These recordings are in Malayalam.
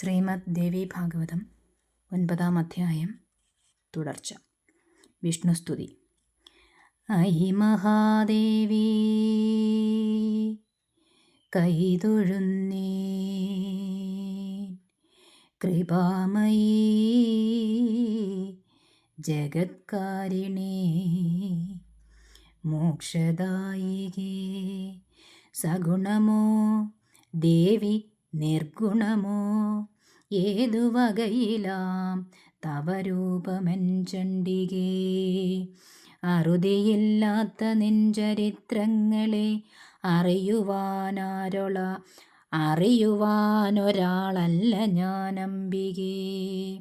ശ്രീമദ് ദേവി ഭാഗവതം ഒൻപതാം അധ്യായം തുടർച്ച. വിഷ്ണുസ്തുതി ഐ മഹാദേവി കൈതൊഴുന്നേ കൃപാമയീ ജഗത്കാരിണേ. മോക്ഷദായികേ സഗുണമോ ദേവി നിർഗുണമോ? ഏതു വകയിലാം തവ രൂപമൻ ചണ്ഡികേ? അറുതിയില്ലാത്ത നെഞ്ചരിത്രങ്ങളെ അറിയുവാനാരൊള അറിയുവാനൊരാളല്ല ഞാനമ്പികേ.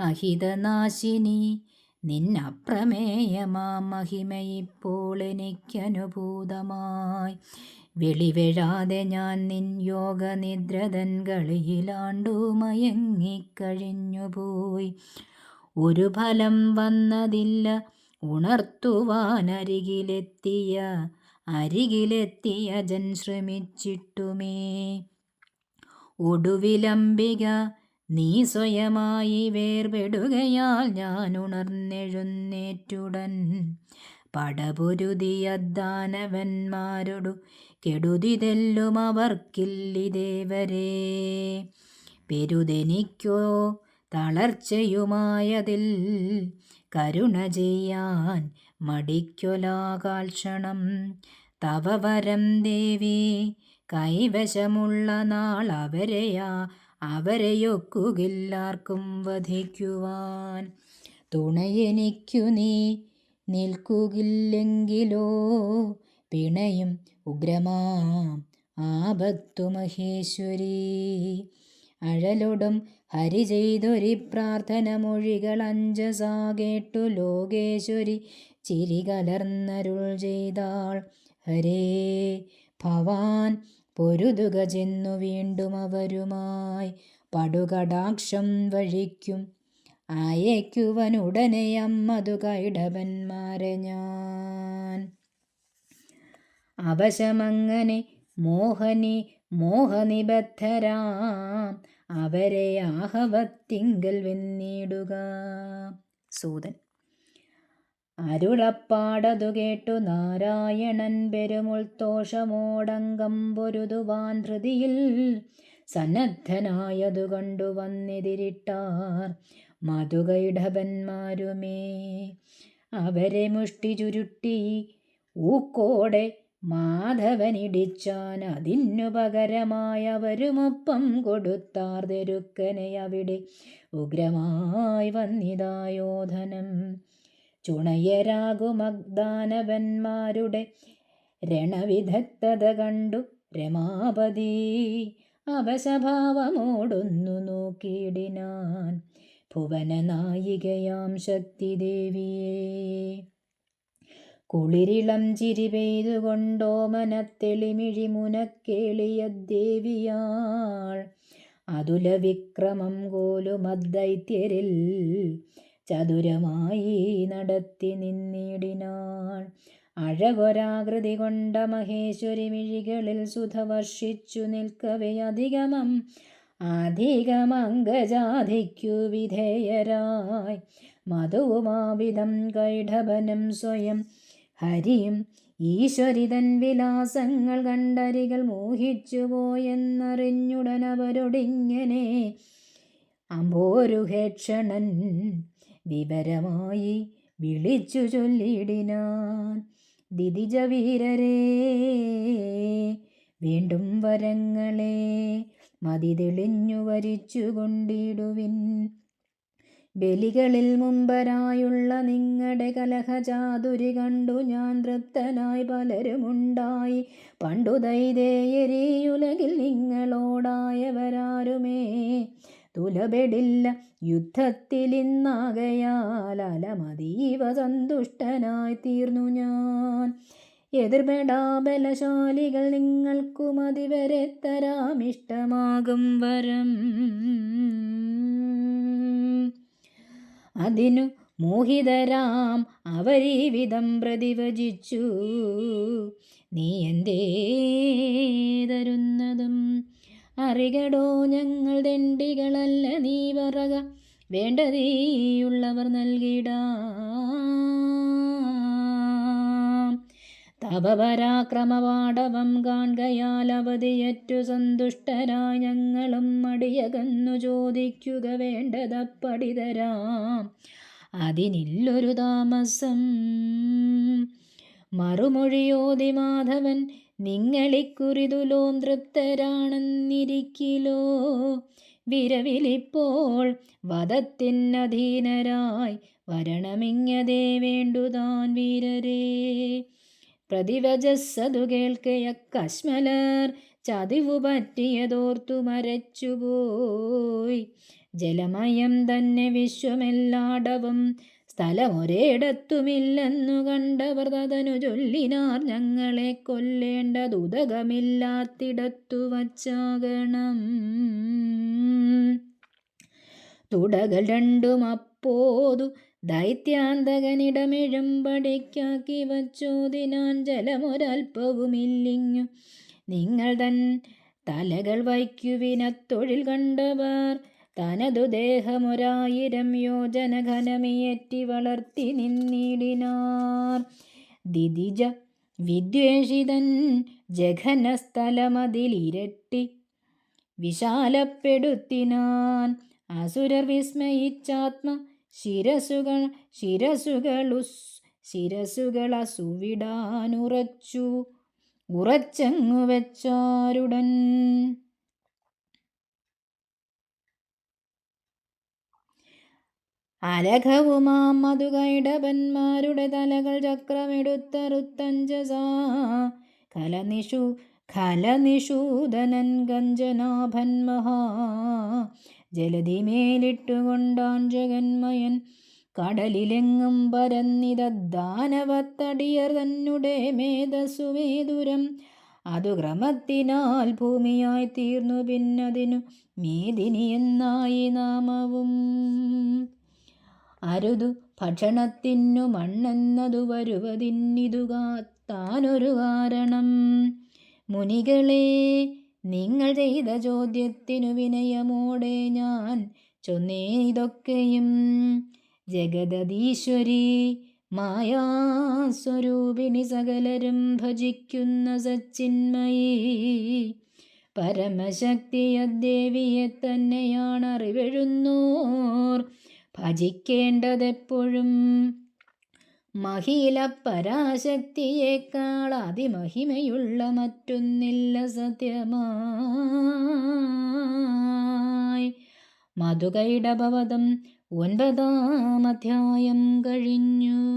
അഹിതനാശിനി നിന്നപ്രമേയമാ മഹിമയിപ്പോൾ എനിക്കനുഭൂതമായി. വെളിവെഴാതെ ഞാൻ നിൻ യോഗനിദ്രതൻ കളിയിലാണ്ടു മയങ്ങിക്കഴിഞ്ഞുപോയി ഒരു ഫലം വന്നതില്ല ഉണർത്തുവാനരികിലെത്തിയ അരികിലെത്തിയ ജൻ ശ്രമിച്ചിട്ടുമേ. ഒടുവിലംബിക നീ സ്വയമായി വേർപെടുകയാൽ ഞാൻ ഉണർന്നെഴുന്നേറ്റുടൻ. പടപൊരുതിയദ്ദാനവന്മാരോടു കെടുതിതെല്ലും അവർക്കില്ലിതേവരെ പെരുതെനിക്കോ തളർച്ചയുമായതിൽ കരുണ ചെയ്യാൻ മടിക്കൊലാകാൽക്ഷണം. തവ വരം ദേവി കൈവശമുള്ള നാൾ അവരെയാ അവരെയൊക്കുകില്ലാർക്കും വധിക്കുവാൻ. തുണയെനിക്കു നീ നിൽക്കുകില്ലെങ്കിലോ പിണയും ഉഗ്രമാം ആപത്തു മഹേശ്വരി. അഴലൊടും ഹരി ചെയ്തൊരി പ്രാർത്ഥന മൊഴികൾ അഞ്ചസാ കേട്ടു ലോകേശ്വരി. ചിരി കലർന്നരുൾ ചെയ്താൾ. ഹരേ ഭവാൻ പൊരുതുക ചെന്നു വീണ്ടും അവരുമായി. പടുകടാക്ഷം വഴിക്കും. അയക്കുവനുടനെ അമ്മതു കൈടവന്മാരെ ഞാൻ. അവശമങ്ങനെ മോഹനി മോഹനിബദ്ധരാം. അവരെ ആഹവത്തിങ്കൽ വെന്നിടുക. സൂതൻ. അരുളപ്പാടതു കേട്ടു നാരായണൻ പെരുമുൾത്തോഷമോടങ്കം പൊരുതുവാൻ ധൃതിയിൽ സന്നദ്ധനായതു കണ്ടു വന്നെതിരിട്ടാർ മധുകൈഢവന്മാരുമേ അവരെ മുഷ്ടി ചുരുട്ടി ഊക്കോടെ മാധവനിടിച്ചാൻ അതിനു പകരമായവരുമൊപ്പം കൊടുത്താർ തെരുക്കനെ അവിടെ. ഉഗ്രമായി വന്നിതായോധനം ചുണയരാകുമഗ്ദാനവന്മാരുടെ രണവിദഗ്ധത കണ്ടു. രമാപതി അവശഭാവമോടൊന്നു നോക്കിയിടിനാൻ. ഭുവനനായികയാം ശക്തിദേവിയെ. കുളിരിളം ചിരി പെയ്തുകൊണ്ടോ മനത്തെളിമിഴി മുനക്കേളിയ ദേവിയാൾ. അതുല വിക്രമം കോലുമദ്ദൈത്യരിൽ ചതുരമായി നടത്തി നിന്നിടിനാൾ. അഴകൊരാകൃതി കൊണ്ട മഹേശ്വരി മിഴികളിൽ സുധ വർഷിച്ചു നിൽക്കവേ അധികമം. അധികമംഗജാധിക്കു വിധേയരായി. മധുവുമാവിധം കൈഢവനം സ്വയം ഹരിയും ഈശ്വരിതൻ വിലാസങ്ങൾ കണ്ടരികൾ മോഹിച്ചുപോയെന്നറിഞ്ഞുടൻ അവരോടിങ്ങനെ അമ്പോരുഹേക്ഷണൻ വിവരമായി വിളിച്ചു ചൊല്ലിടിനാൻ. ദിതിജവീരരേ വീണ്ടും വരങ്ങളെ മതി തെളിഞ്ഞു വരിച്ചു കൊണ്ടിടുവിൻ ബലികളിൽ മുമ്പരായുള്ള നിങ്ങളുടെ കലഹചാതുരി കണ്ടു ഞാൻ തൃപ്തനായി പലരുമുണ്ടായി. പണ്ടു ദൈതേയരിയുലകിൽ നിങ്ങളോടായവരാരുമേ? തുലബെടില്ല യുദ്ധത്തിലിന്നാകയാൽ അലമതീവ സന്തുഷ്ടനായി തീർന്നു ഞാൻ. എതിർപെടാ ബലശാലികൾ നിങ്ങൾക്കും അതിവരെ തരാമിഷ്ടമാകും വരം. അതിനു മോഹിതരാം അവരീവിധം പ്രതിവചിച്ചു നീ എന്തേ തരുന്നതും അറികടോ ഞങ്ങൾ ദണ്ഡികളല്ല നീ പറക വേണ്ടതീയുള്ളവർ നൽകിടാം. തപപരാക്രമപാടവം കാൺകയാൽ അവധിയറ്റു സന്തുഷ്ടരാ ഞങ്ങളും മടിയകന്നു ചോദിക്കുക വേണ്ടതപ്പടി തരാം അതിനില്ലൊരു താമസം. മറുമൊഴിയോതി മാധവൻ നിങ്ങളിക്കുറിതുലോം തൃപ്തരാണെന്നിരിക്കിലോ? വിരവിലിപ്പോൾ വധത്തിനധീനരായി വരണമിങ്ങതേ വേണ്ടുതാൻ വീരരേ. പ്രതിവചസ്സതു കേൾക്കയ കശ്മലർ ചതിവു പറ്റിയതോർത്തു മരച്ചുപോയി. ജലമയം തന്നെ വിശ്വമെല്ലാടവും സ്ഥലമൊരിടത്തുമില്ലെന്നു കണ്ടവർ തതനു ചൊല്ലിനാർ ഞങ്ങളെ കൊല്ലേണ്ടതുതകമില്ലാത്തിടത്തു വച്ചാകണം. തുടകൾ രണ്ടും അപ്പോതു ദൈത്യാന്തകനിടമിഴും പടിക്കാക്കി വച്ചോതിനാൻ ജലമൊരൽപ്പവുമില്ലിങ്ങു നിങ്ങൾ തൻ തലകൾ വയ്ക്കുവിനത്തൊഴിൽ കണ്ടവർ തനതു ദേഹമൊരായിരം യോജന ഘനമിയറ്റി വളർത്തി നിന്നിടിനാർ. ദിദിജ വിദ്വേഷിതൻ ജഘനസ്ഥലമതിലിരട്ടി വിശാലപ്പെടുത്തിനാൻ. അസുരർ വിസ്മയിച്ചാത്മ ശിരസുകൾ ശിരസുകളുസ് ശിരസുകളസുവിടാനുറച്ചു ഉറച്ചങ്ങു വെച്ചാരുടൻ. അലഘവുമാം മധുകൈടപന്മാരുടെ തലകൾ ചക്രമെടുത്തറുത്തഞ്ചസാ. കലനിഷു കലനിഷൂദനൻ ഗഞ്ജനാഭൻ മഹാ. ജലതിമേലിട്ടുകൊണ്ടാൻ ജഗന്മയൻ കടലിലെങ്ങും പരന്നിതദ്ദാനവത്തടിയർ തന്നെ മേധസ്സുമേതുരം. അതു ക്രമത്തിനാൽ ഭൂമിയായി തീർന്നു പിന്നതിനു മേദിനി എന്നായി നാമവും. അരുതു ഭക്ഷണത്തിനു മണ്ണെന്നതു വരുവതിന്നിതുകാത്താനൊരു കാരണം. മുനികളെ നിങ്ങൾ ചെയ്ത ചോദ്യത്തിനു വിനയമോടെ ഞാൻ ചൊന്നേ ഇതൊക്കെയും ജഗദീശ്വരി മായാസ്വരൂപിണി സകലരും ഭജിക്കുന്ന സച്ചിന്മയി. പരമശക്തിയ ദേവിയെ തന്നെയാണ് അറിവെഴുന്നോർ. ഭജിക്കേണ്ടതെപ്പോഴും മഹില പരാശക്തിയേക്കാൾ അതിമഹിമയുള്ള മറ്റൊന്നില്ല സത്യമായി. മധുകൈടഭവതം ഒൻപതാം അധ്യായം കഴിഞ്ഞു.